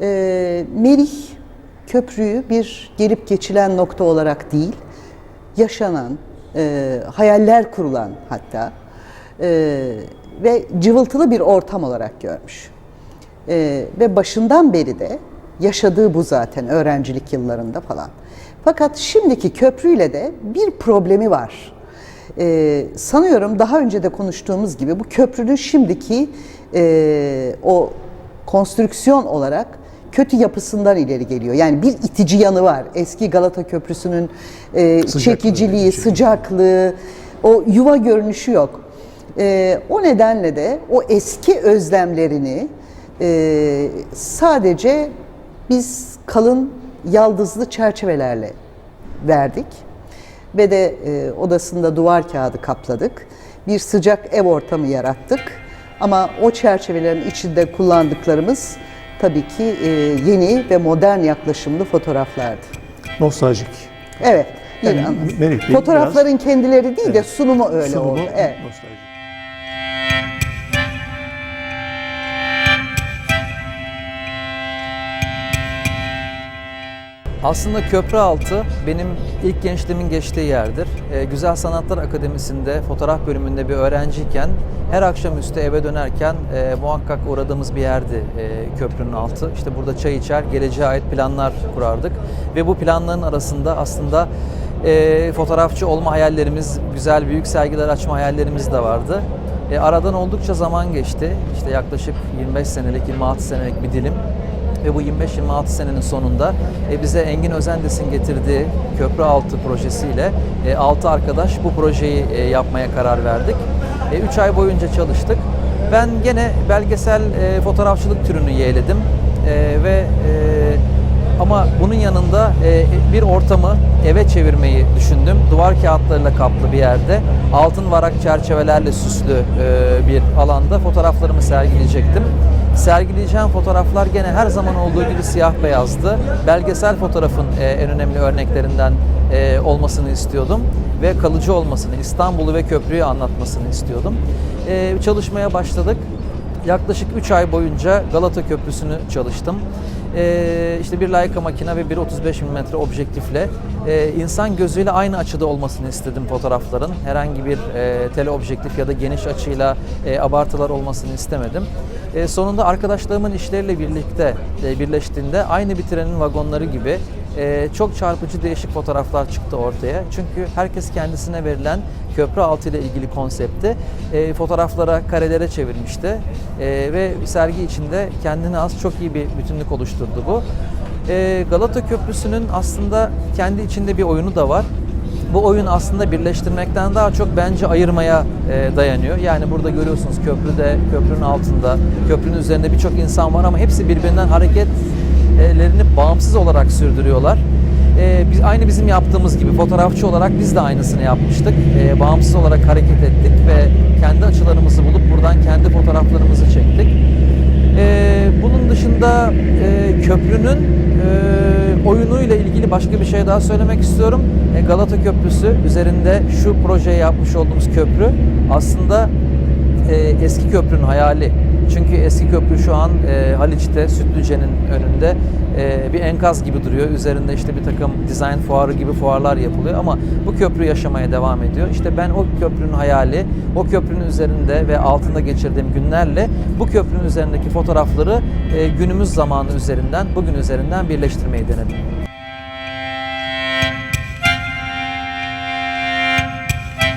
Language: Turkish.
e, Merih köprüyü bir gelip geçilen nokta olarak değil, yaşanan, e, hayaller kurulan hatta e, ve cıvıltılı bir ortam olarak görmüş. E, ve başından beri de yaşadığı bu zaten öğrencilik yıllarında falan. Fakat şimdiki köprüyle de bir problemi var. Ee, sanıyorum daha önce de konuştuğumuz gibi bu köprünün şimdiki e, o konstrüksiyon olarak kötü yapısından ileri geliyor. Yani bir itici yanı var. Eski Galata Köprüsü'nün e, Sıcaklığı, çekiciliği, sıcaklığı, o yuva görünüşü yok. Ee, o nedenle de o eski özlemlerini e, sadece biz kalın yaldızlı çerçevelerle verdik ve de e, odasında duvar kağıdı kapladık. Bir sıcak ev ortamı yarattık. Ama o çerçevelerin içinde kullandıklarımız tabii ki e, yeni ve modern yaklaşımlı fotoğraflardı. Nostaljik. Evet, Yani anlamda. Melih Bey Fotoğrafların kendileri değil de sunumu öyle Sunumu oldu. Evet. nostaljik. Aslında köprü altı benim ilk gençliğimin geçtiği yerdir. Ee, Güzel Sanatlar Akademisi'nde fotoğraf bölümünde bir öğrenciyken her akşamüstü eve dönerken e, muhakkak uğradığımız bir yerdi e, köprünün altı. İşte burada çay içer, geleceğe ait planlar kurardık ve bu planların arasında aslında e, fotoğrafçı olma hayallerimiz, güzel büyük sergiler açma hayallerimiz de vardı. E, aradan oldukça zaman geçti. İşte yaklaşık 25 senelik, 26 senelik bir dilim. Ve bu 25-26 senenin sonunda e, bize Engin Özendes'in getirdiği Köprü Altı projesiyle e, 6 arkadaş bu projeyi e, yapmaya karar verdik. 3 ay boyunca çalıştık. Ben gene belgesel e, fotoğrafçılık türünü yeğledim E, ve e, ama bunun yanında e, bir ortamı eve çevirmeyi düşündüm. Duvar kağıtlarıyla kaplı bir yerde, altın varak çerçevelerle süslü e, bir alanda fotoğraflarımı sergileyecektim. Sergileyeceğim fotoğraflar gene her zaman olduğu gibi siyah beyazdı. Belgesel fotoğrafın e, en önemli örneklerinden e, olmasını istiyordum ve kalıcı olmasını, İstanbul'u ve köprüyü anlatmasını istiyordum. E, çalışmaya başladık. Yaklaşık 3 ay boyunca Galata Köprüsü'nü çalıştım. Ee, işte bir Leica makine ve bir 35 mm objektifle e, insan gözüyle aynı açıda olmasını istedim fotoğrafların. Herhangi bir e, teleobjektif ya da geniş açıyla e, abartılar olmasını istemedim. E, sonunda arkadaşlarımın işleriyle birlikte e, birleştiğinde aynı bir trenin vagonları gibi e, çok çarpıcı değişik fotoğraflar çıktı ortaya. Çünkü herkes kendisine verilen köprü altı ile ilgili konsepti e, fotoğraflara, karelere çevirmişti. E, ve sergi içinde kendine az çok iyi bir bütünlük oluşturdu bu. E, Galata Köprüsü'nün aslında kendi içinde bir oyunu da var. Bu oyun aslında birleştirmekten daha çok bence ayırmaya e, dayanıyor. Yani burada görüyorsunuz köprüde, köprünün altında, köprünün üzerinde birçok insan var ama hepsi birbirinden hareketlerini bağımsız olarak sürdürüyorlar. E, biz aynı bizim yaptığımız gibi fotoğrafçı olarak biz de aynısını yapmıştık. E, bağımsız olarak hareket ettik ve kendi açılarımızı bulup buradan kendi fotoğraflarımızı çektik. Ee, bunun dışında e, köprünün e, oyunuyla ilgili başka bir şey daha söylemek istiyorum. E, Galata Köprüsü üzerinde şu projeyi yapmış olduğumuz köprü aslında e, eski köprünün hayali. Çünkü eski köprü şu an e, Haliç'te Sütlüce'nin önünde e, bir enkaz gibi duruyor. Üzerinde işte bir takım dizayn fuarı gibi fuarlar yapılıyor ama bu köprü yaşamaya devam ediyor. İşte ben o köprünün hayali, o köprünün üzerinde ve altında geçirdiğim günlerle bu köprünün üzerindeki fotoğrafları e, günümüz zamanı üzerinden, bugün üzerinden birleştirmeyi denedim.